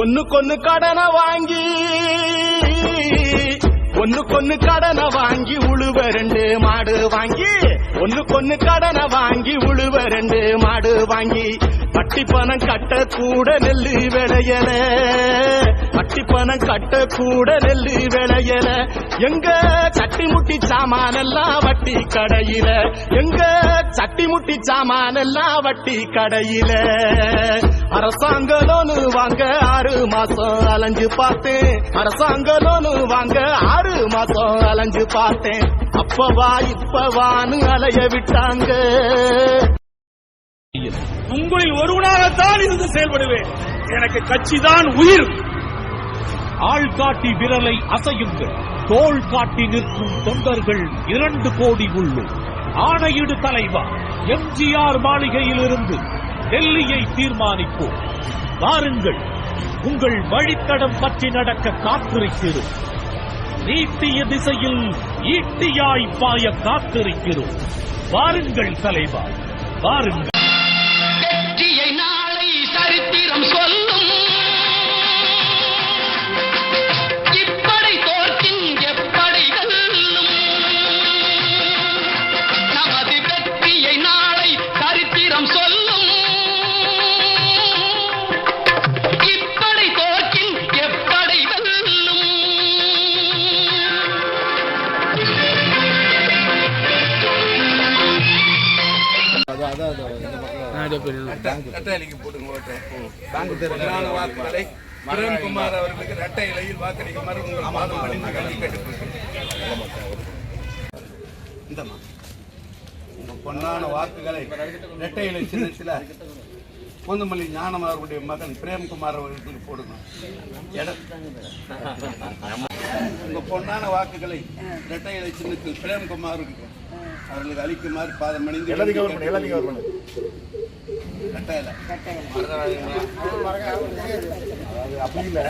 ஒன்னு கொன்னு கடனை வாங்கி ஒன்னு கொன்னு கடனை வாங்கி உழுவ ரெண்டு மாடு வாங்கி ஒன்னு கொன்னு கடனை வாங்கி உழுவ ரெண்டு மாடு வாங்கி பட்டி பணம் கட்ட கூட நெல்லு விளையல. பட்டி பணம் கட்ட கூட நெல்லு விளையல. எங்க சட்டி முட்டி சாமானெல்லாம் வட்டி கடையில. எங்க சட்டி முட்டி சாமானெல்லாம் வட்டி கடையில. அரசாங்க லோனு வாங்க ஆறு மாசம் அலைஞ்சு பார்த்தேன். அரசாங்க லோனு வாங்க ஆறு மாசம் அலைஞ்சு பார்த்தேன். அப்பவா இப்பவான்னு அலைய விட்டாங்க. உங்களில் ஒருவனாகத்தான் இருந்து செயல்படுவேன். எனக்கு கட்சிதான் உயிர். ஆள் காட்டி விரலை அசையுங்கள். தோல் காட்டி நிற்கும் தொண்டர்கள் இரண்டு கோடி உள்ளும் ஆணையிடு தலைவா எம்ஜிஆர் மாளிகையிலிருந்து டெல்லியை தீர்மானிப்போம். வாருங்கள் உங்கள் வழித்தடம் பற்றி நடக்க காத்திருக்கிறோம். நீட்டிய திசையில் ஈட்டியாய் பாய காத்திருக்கிறோம். வாருங்கள் தலைவா வாருங்கள். கிரண்குமார் அவர்களுக்கு ரெட்டை இலையில் வாக்களிக்குமாறு உங்கள் மாதம் பணிந்து கல்வி இந்தம்மா. உங்க பொன்னான வாக்குகளை ரெட்டை இலை சின்னத்தில் பொந்துமல்லி ஞானம் அவர்களுடைய மகன் பிரேம்குமார் அவர்களுக்கு போடுங்க. இடம். உங்க பொன்னான வாக்குகளை ரெட்டை இலை சின்னத்தில் பிரேம்குமார் அவர்களுக்கு அளிக்குமாறு பாதம் மணிந்து ரெட்டை இலை அப்படி இல்ல.